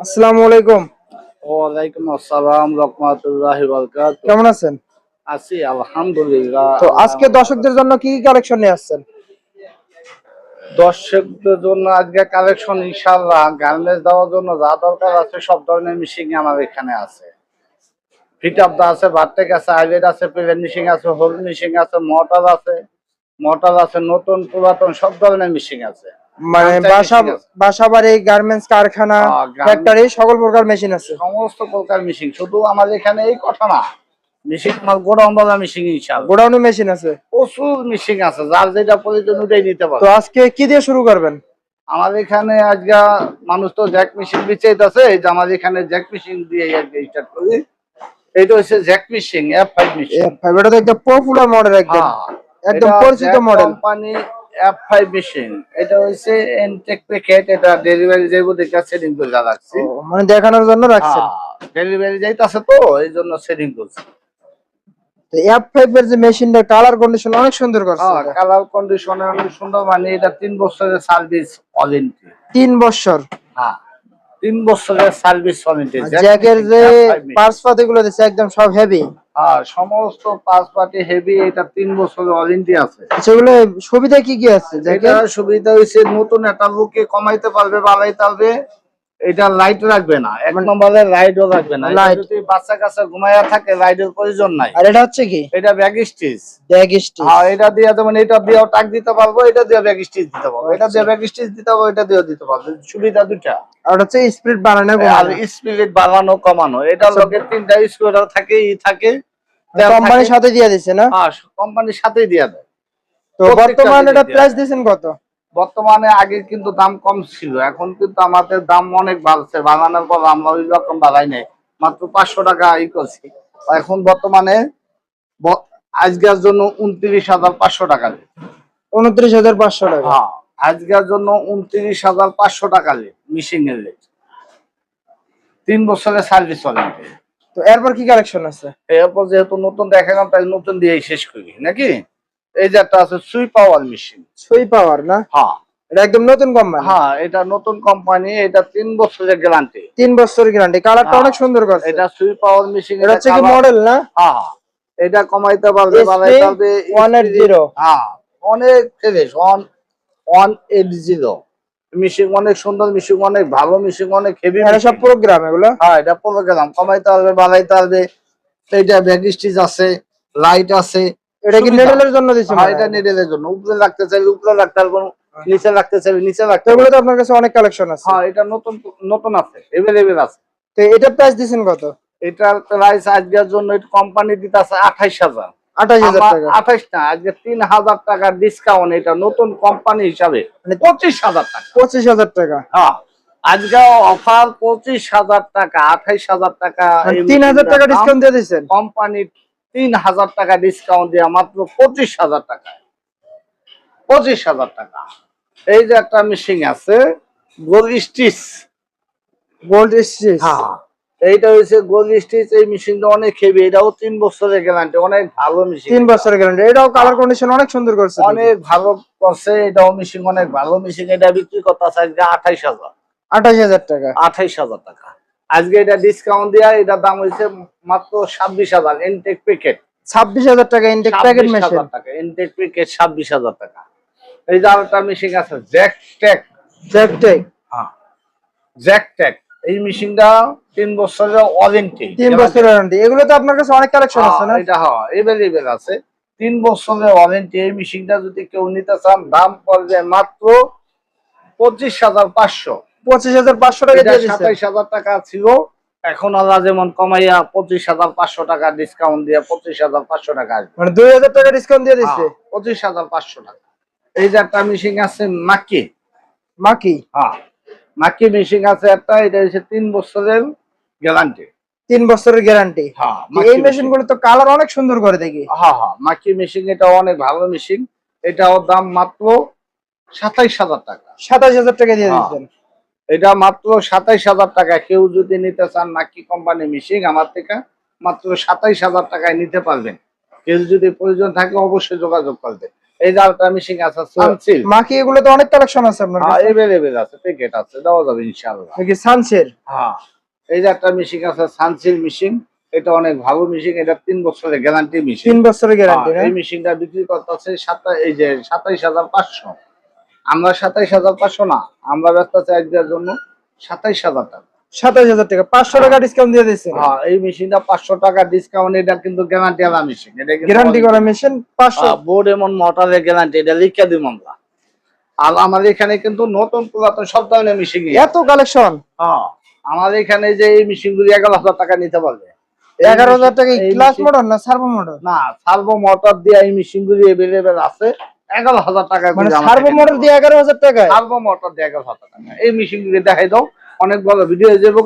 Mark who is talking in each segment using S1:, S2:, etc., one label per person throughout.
S1: আসসালামু আলাইকুম।
S2: ওয়ালাইকুম আসসালাম রহমাতুল্লাহি বারাকাতুহু।
S1: কেমন আছেন?
S2: আছি আলহামদুলিল্লাহ।
S1: তো আজকে দর্শকদের জন্য কি কি কালেকশন নিয়ে আসছেন?
S2: দর্শকদের জন্য আজকে কালেকশন ইনশাআল্লাহ গার্মেন্টস দেওয়ার জন্য যা দরকার আছে সব ধরনের মেশিন আমার এখানে আছে। ফিট আপ আছে ভার্টেক আছে আছে প্লেন মেশিন আছে হোল মেশিন আছে মোটর আছে মোটর আছে নতুন পুরাতন সব ধরনের মেশিন আছে।
S1: মানে
S2: আচ্ছা,
S1: বাসা
S2: আছে।
S1: বাসা বাড়ি গার্মেন্টস কারখানা
S2: হ্যাঁ,
S1: ফ্যাক্টরি সকল প্রকার মেশিন আছে।
S2: সমস্ত প্রকার মেশিন শুধু আমার এখানে এই কথা না। মেশিন গোডাউন মেশিন ইনশাআল্লাহ।
S1: গোডাউনে মেশিন আছে।
S2: প্রচুর মেশিন আছে যার যেটা প্রয়োজন ওটাই নিতে
S1: তো আজকে কি দিয়ে শুরু করবেন?
S2: আমার এখানে আজকে মানুষ তো জ্যাক মেশিন এই যে আমার এখানে জ্যাক মেশিন দিয়ে আজকে স্টার্ট করি। এইটা হচ্ছে Jack machine F five machine
S1: এটা তো একটা পপুলার মডেল একদম। একদম পরিচিত model
S2: company F five machine এটা হচ্ছে এনটেক প্যাকেট এটা ডেলিভারি যাইব দেখে সেটিং করে রাখছি
S1: মানে দেখানোর জন্য রাখছেন?
S2: ডেলিভারি যাইতাছে তো এই জন্য সেটিং করছি।
S1: তো এফ ফাইভ এর যে মেশিনটা কালার কন্ডিশন অনেক সুন্দর করছে।
S2: হ্যাঁ কালার কন্ডিশনে অনেক সুন্দর মানে এটা তিন বছরের সার্ভিস ওয়ারেন্টি
S1: তিন বছর?
S2: হ্যাঁ। তিন বছরের সার্ভিস ওয়ারেন্টি
S1: জ্যাকের যে পার্টস পাতি গুলো দিচ্ছে একদম সব হেভি
S2: হ্যাঁ সমস্ত পাঁচ পার্টি হেভি এটা তিন বছরের ওয়ারেন্টি আছে।
S1: সেগুলো সুবিধা কি কি আছে জ্যাকের
S2: সুবিধা হয়েছে নতুন একটা লোকে কমাইতে পারবে বাড়াইতে পারবে। এটা লাইট রাখবে না এক নম্বরে লাইটও রাখবে না। যদি বাচ্চা কাছে ঘুমাইয়া থাকে লাইটের প্রয়োজন নাই।
S1: আর এটা হচ্ছে কি?
S2: এটা ব্যাগ স্টিচ
S1: ব্যাগ স্টিচ
S2: হ্যাঁ এটা দিয়ে যেমন এটা দিয়েও টাক দিতে পারব এটা দিয়ে ব্যাগ স্টিচ দিতে পারব। এটা দিয়ে ব্যাগ স্টিচ দিতে পারব এটা দিয়ে দিতে পারব। সুবিধা দুটা
S1: আর হচ্ছে স্পিড বানানো
S2: আর
S1: কমানো।
S2: বাড়ানো কমানো। এটা লোকের তিনটা স্কুটার থাকে। ই থাকে
S1: কোম্পানির সাথে দিয়ে দিচ্ছে না?
S2: হ্যাঁ কোম্পানির সাথেই দিয়ে দেয়।
S1: তো বর্তমানে এটা প্রাইস দিয়েছেন কত?
S2: বর্তমানে আগে কিন্তু দাম কম ছিল। এখন কিন্তু আমাদের দাম অনেক বাড়ছে। বাড়ানোর পর আমরা ওই রকম বাড়াই নাই। মাত্র পাঁচশো টাকা ই করছি। এখন বর্তমানে আজকের জন্য উনত্রিশ হাজার পাঁচশো টাকা।
S1: উনত্রিশ হাজার পাঁচশো টাকা।
S2: হ্যাঁ আজকের জন্য উনত্রিশ হাজার পাঁচশো টাকা লে মিশিং এর রেট তিন বছরের সার্ভিস ওয়ারেন্টি
S1: তো এরপর কি কালেকশন আছে?
S2: এরপর যেহেতু নতুন দেখালাম তাই নতুন দিয়েই শেষ করি নাকি? এই যে একটা আছে সুই পাওয়ার মেশিন
S1: সুই পাওয়ার না?
S2: হ্যাঁ।
S1: এটা একদম নতুন কোম্পানি
S2: হ্যাঁ এটা নতুন কোম্পানি এটা তিন বছরের গ্যারান্টি
S1: তিন বছরের গ্যারান্টি কালারটা
S2: হ্যাঁ,
S1: অনেক সুন্দর করছে।
S2: এটা সুই পাওয়ার মেশিন
S1: এটা হচ্ছে কি মডেল না?
S2: হ্যাঁ এটা কমাইতে পারবে বাড়াইতে পারবে।
S1: 180
S2: হ্যাঁ অনেক fresh one one eight zero machine অনেক সুন্দর মিশিং অনেক ভালো মিশিং অনেক হেভি
S1: এটা সব প্রোগ্রাম এগুলো?
S2: হ্যাঁ এটা পড়ে গেলাম কমাইতে পারবে বাড়াইতে পারবে। ব্যাগ স্টিচ আছে লাইট আছে।
S1: এটা কি নেডেলের জন্য
S2: হ্যাঁ, এটা নিডেলের জন্য। উপরে রাখতে চাইবে উপরে রাখতে পারব নিচে রাখতে নিচে রাখতে
S1: এগুলো তো আপনার কাছে অনেক কালেকশন আছে।
S2: হ্যাঁ এটা নতুন নতুন আছে আছে।
S1: তো এটা প্রাইস দিচ্ছেন কত?
S2: এটার প্রাইস আজকের জন্য কোম্পানি দিতে আছে আঠাইশ হাজার।
S1: আঠাশ
S2: না আজকে তিন হাজার টাকার ডিসকাউন্ট এটা নতুন কোম্পানি হিসাবে।
S1: মানে
S2: পঁচিশ হাজার টাকা।
S1: পঁচিশ হাজার টাকা।
S2: হ্যাঁ আজকে অফার পঁচিশ হাজার টাকা আঠাইশ হাজার টাকা।
S1: মানে তিন হাজার টাকা ডিসকাউন্ট দিয়ে দিচ্ছেন
S2: কোম্পানি তিন হাজার টাকা ডিসকাউন্ট দিয়ে মাত্র পঁচিশ হাজার টাকা। পঁচিশ হাজার টাকা। এই যে একটা মেশিন আছে গোল স্টিচ
S1: গোল্ড স্টিচ
S2: হ্যাঁ। এইটা হচ্ছে গোল স্টিচ এই মেশিনটা অনেক হেভি এটাও তিন বছরের গ্যারান্টি অনেক ভালো মেশিন
S1: তিন বছরের গ্যারান্টি এটাও কালার কন্ডিশন অনেক সুন্দর করছে।
S2: অনেক ভালো করছে এটাও মেশিন অনেক ভালো মেশিন এটা বিক্রি করতে আছে আজকে আঠাইশ হাজার।
S1: আঠাশ হাজার টাকা।
S2: আঠাইশ হাজার টাকা। আজকে এটা ডিসকাউন্ট দেওয়া এটার দাম হয়েছে মাত্র ছাব্বিশ হাজার ইনটেক প্যাকেট
S1: ছাব্বিশ হাজার টাকা ইনটেক প্যাকেট
S2: ছাব্বিশ
S1: মেশিন
S2: হাজার টাকা ইনটেক প্যাকেট ছাব্বিশ হাজার টাকা। এই যে আরেকটা মেশিন আছে জ্যাক
S1: জ্যাকটেক
S2: হ্যাঁ জ্যাক ট্যাক এই মেশিনটা তিন বছরের ওয়ারেন্টি
S1: তিন বছরের গ্যারান্টি এগুলো তো আপনার কাছে অনেক কালেকশন আছে না?
S2: এটা হ্যাঁ এভেলেবেল আছে। তিন বছরের ওয়ারেন্টি এই মেশিনটা যদি কেউ নিতে চান দাম পড়বে মাত্র পঁচিশ হাজার পাঁচশো।
S1: পঁচিশ হাজার পাঁচশো টাকা
S2: সাতাইশ হাজার টাকা ছিল। এখন আল্লাহ যেমন কমাইয়া পঁচিশ হাজার পাঁচশো টাকা ডিসকাউন্ট দিয়ে পঁচিশ হাজার পাঁচশো টাকা
S1: মানে দুই হাজার টাকা ডিসকাউন্ট দিয়ে দিচ্ছে?
S2: হ্যাঁ, পঁচিশ হাজার পাঁচশো টাকা। এই যে একটা মেশিন আছে মাকি
S1: মাকি
S2: হ্যাঁ মাকি মেশিন আছে একটা এটা হচ্ছে তিন বছরের গ্যারান্টি।
S1: তিন বছরের গ্যারান্টি।
S2: হ্যাঁ
S1: এই মেশিনগুলো তো কালার অনেক সুন্দর করে দেখি।
S2: হ্যাঁ হ্যাঁ মাকি মেশিন এটা অনেক ভালো মেশিন এটাও দাম মাত্র সাতাইশ হাজার টাকা।
S1: সাতাশ হাজার টাকা দিয়ে
S2: হ্যাঁ।
S1: দিচ্ছেন
S2: এটা মাত্র সাতাইশ হাজার টাকা। কেউ যদি নিতে চান মাকি কোম্পানি মেশিন আমার থেকে মাত্র সাতাইশ হাজার টাকায় নিতে পারবেন। কেউ যদি প্রয়োজন থাকে অবশ্যই যোগাযোগ করবেন এই যে মেশিন আছে সানসিল
S1: মাকি এগুলো তো অনেক কালেকশন আছে আপনার
S2: হ্যাঁ এভেলেবেল আছে প্যাকেট আছে দেওয়া যাবে ইনশাআল্লাহ।
S1: নাকি সানসের
S2: হ্যাঁ। এই যে একটা মেশিন আছে সানসিল মেশিন এটা অনেক ভালো মেশিন এটা তিন বছরের গ্যারান্টি মেশিন
S1: তিন বছরের গ্যারান্টি
S2: এই মেশিনটা বিক্রি করতেছে সাতাশ এই যে সাতাইশ হাজার পাঁচশো। আমরা সাতাইশ হাজার পাঁচশো না আমরা ব্যস্ত আছি একটার জন্য সাতাইশ হাজার টাকা।
S1: সাতাশ হাজার টাকা পাঁচশো টাকা ডিসকাউন্ট দিয়ে দিচ্ছেন
S2: হ্যাঁ এই মেশিনটা পাঁচশো টাকা ডিসকাউন্ট এটা কিন্তু গ্যারান্টি আলা মেশিন এটা
S1: গ্যারান্টি করা মেশিন পাঁচশো
S2: বোর্ড এমন মোটরের গ্যারান্টি এটা লিখে দিই আমরা। আর আমাদের এখানে কিন্তু নতুন পুরাতন সব ধরনের মেশিন
S1: এত কালেকশন
S2: হ্যাঁ। আমাদের এখানে যে এই মেশিন গুলি এগারো হাজার টাকা নিতে পারবে।
S1: এগারো হাজার টাকা ক্লাস মডেল না সার্ভো মডেল
S2: না সার্ভো মোটর দিয়ে এই মেশিন গুলি এভেলেবেল আছে। এগারো হাজার টাকা
S1: মানে সার্ভো দিয়ে এগারো হাজার
S2: সার্ভো মোটর দিয়ে এগারো হাজার টাকা। এই মেশিন গুলি দেখাই দাও। অনেক বড় ভিডিও হয়ে যাব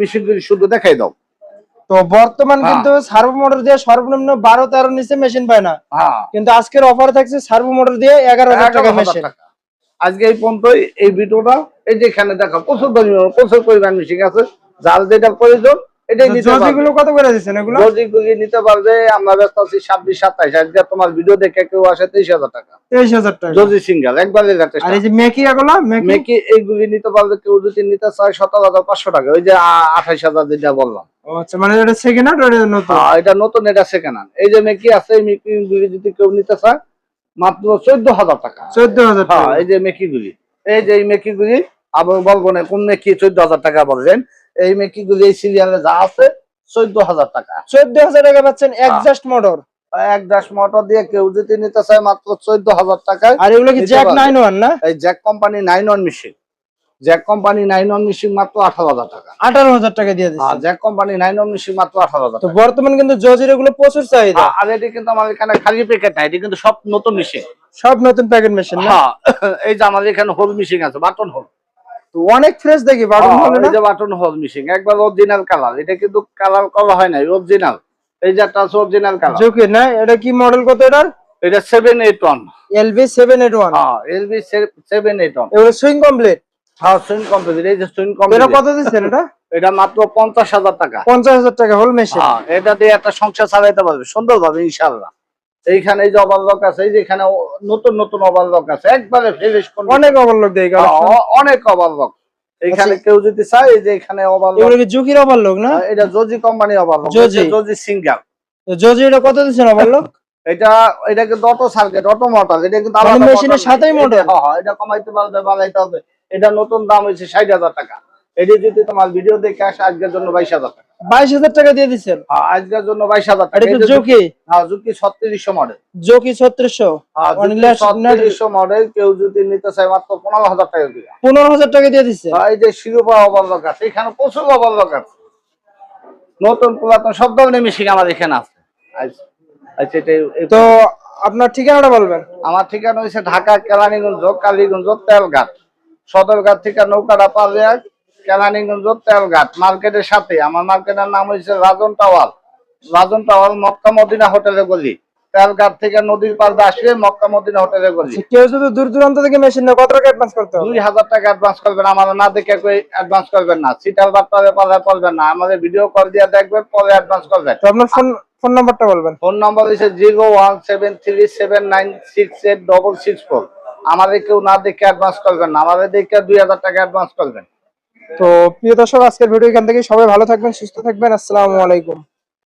S2: মেশিন গুলি শুধু দেখাই দাও।
S1: তো বর্তমান
S2: হ্যাঁ।
S1: কিন্তু সার্ভো মোটর দিয়ে সর্বনিম্ন বারো তেরো নিচে মেশিন পায় না।
S2: হ্যাঁ।
S1: কিন্তু আজকের অফার থাকছে সার্ভো মোটর দিয়ে এগারো হাজার টাকা মেশিন
S2: টাকা। আজকে এই পর্যন্তই। এই ভিডিওটা এই যে এখানে দেখো প্রচুর পরিমাণ প্রচুর পরিমাণ মেশিন আছে। যার যেটা প্রয়োজন এটাই নিতে পারবে।
S1: কত করে দিচ্ছেন এগুলো?
S2: যদি নিতে পারবে আমরা ব্যস্ত আছি ছাব্বিশ সাতাইশ। আজকে তোমার ভিডিও দেখে কেউ আসে তেইশ হাজার টাকা।
S1: তেইশ হাজার টাকা।
S2: যদি সিঙ্গেল একবারে
S1: আর এই যে মেকি এগুলো মেকি?
S2: মেকি এইগুলি নিতে পারবে কেউ যদি নিতে চায় সতেরো হাজার পাঁচশো টাকা। ওই যে আঠাইশ হাজার যেটা বললাম।
S1: আচ্ছা মানে এটা সেকেন্ড হ্যান্ড এটা নতুন?
S2: হ্যাঁ, এটা নতুন এটা সেকেন্ড হ্যান্ড এই যে মেকি আছে মেকি গুলি যদি কেউ নিতে চায় মাত্র চোদ্দ হাজার টাকা।
S1: চোদ্দ হাজার
S2: হ্যাঁ
S1: টাকা।
S2: এই যে মেকি গুলি এই যে এই মেকি গুলি আবার বলব না কোন মেকি চোদ্দ হাজার টাকা বললেন এই মেকি এই সিরিয়ালে যা আছে চোদ্দ হাজার টাকা।
S1: চোদ্দ হাজার টাকা পাচ্ছেন একজাস্ট মোটর
S2: দিয়ে কেউ যদি নিতে চায় মাত্র চোদ্দ হাজার টাকায়
S1: আর এগুলো কি জ্যাক নাইন ওয়ান না?
S2: এই Jack company nine one machine Jack company nine one machine মাত্র আঠারো হাজার টাকা।
S1: আঠারো হাজার টাকা দিয়ে
S2: আর
S1: দিচ্ছে
S2: Jack company nine one machine মাত্র আঠারো হাজার
S1: তো
S2: টাকা।
S1: বর্তমান কিন্তু জজির এগুলো প্রচুর চাহিদা।
S2: আর এটি কিন্তু আমার এখানে খালি প্যাকেট নাই এটি কিন্তু সব নতুন মেশিন
S1: সব নতুন প্যাকেট মেশিন
S2: হ্যাঁ এই যে আমাদের এখানে হোল মেশিন আছে বাটন হোল
S1: অনেক ফ্রেশ দেখি বাটন হলো না?
S2: এই যে বাটন হোল মেশিন একবার অরিজিনাল কালার এটা কিন্তু কালার করা হয় অরিজিনাল এই আছে অরিজিনাল কালার
S1: না এটা কি মডেল কত এটার?
S2: এটা seven eight one
S1: LB seven eight one
S2: হ্যাঁ LB seven eight
S1: one swing complete
S2: হ্যাঁ সুইন কম্পিউটার এই যে সুইন
S1: এটা কত দিচ্ছেন এটা?
S2: এটা মাত্র পঞ্চাশ হাজার টাকা।
S1: পঞ্চাশ হাজার টাকা হোল মেশিন
S2: হ্যাঁ এটা দিয়ে একটা সংসার চালাইতে পারবে সুন্দর ভাবে ইনশাল্লাহ। এইখানে এই যে ওভারলক আছে এই যে এখানে নতুন নতুন ওভারলক আছে একবারে ফ্রেশ
S1: অনেক দেয়
S2: অনেক ওভারলক এইখানে কেউ যদি চায় এই যে এখানে ওভারলক
S1: এগুলো কি ঝুঁকির ওভারলোক না?
S2: এটা জজি কোম্পানি ওভারলক
S1: জজি।
S2: জজি সিঙ্গার
S1: জজি এটা কত দিচ্ছেন ওভারলোক
S2: এটা এটা কিন্তু অটো সার্কিট অটো মোটর এটা কিন্তু
S1: মানে মেশিনের সাথেই
S2: হ্যাঁ, হ্যাঁ, এটা কমাইতে পারবে বাড়াইতে হবে। এটা নতুন দাম হয়েছে ষাট হাজার টাকা। এটি যদি তোমার ভিডিও দেখে আসে আজকের জন্য বাইশ হাজার টাকা।
S1: বাইশ হাজার টাকা দিয়ে দিচ্ছেন
S2: হ্যাঁ, আজকের জন্য বাইশ হাজার টাকা। হ্যাঁ ছত্রিশশো মডেল
S1: জকি ছত্রিশশো?
S2: ছত্রিশশো মডেল কেউ যদি নিতে চায় মাত্র পনেরো হাজার টাকা দিয়ে।
S1: পনেরো হাজার টাকা দিয়ে দিচ্ছে
S2: এই যে শিরোপা এখানে প্রচুর আছে। নতুন পুরাতন সব ধরনের মেশিন আমার এখানে আছে। আচ্ছা
S1: তো আপনার ঠিকানাটা বলবেন?
S2: আমার ঠিকানা হচ্ছে ঢাকা কেলানিগঞ্জ কালীগঞ্জ তেলঘাট। সদরঘাট থেকে নৌকাটা পারলে কেলানিগঞ্জ তেলঘাট মার্কেটের সাথে। আমার মার্কেটের নাম হচ্ছে Rajan tower Rajan tower Mecca Medina হোটেলে গলি। তেলঘাট থেকে নদীর দিয়ে আসলে মক্কা মদিনা হোটেলে গলি।
S1: কেউ যদি দূর দূরান্ত থেকে মেশিন নেয় কত টাকা অ্যাডভান্স করতে হবে?
S2: দুই হাজার টাকা অ্যাডভান্স করবেন আমার না দেখে কই অ্যাডভান্স করবেন না। সিটার বার্তারে পারে করবেন না। আমাদের ভিডিও কল দিয়ে দেখবেন পরে অ্যাডভান্স করবেন।
S1: তো আপনার ফোন ফোন নাম্বারটা বলবেন।
S2: ফোন নম্বর হচ্ছে zero one seven three seven nine six eight double six four. আমাদের কেউ না দেখে অ্যাডভান্স করবেন না। আমাদের দেখে দুই হাজার টাকা অ্যাডভান্স করবেন।
S1: তো প্রিয় দর্শক আজকের ভিডিও এখান থেকে সবাই ভালো থাকবেন সুস্থ থাকবেন। আসসালামু আলাইকুম।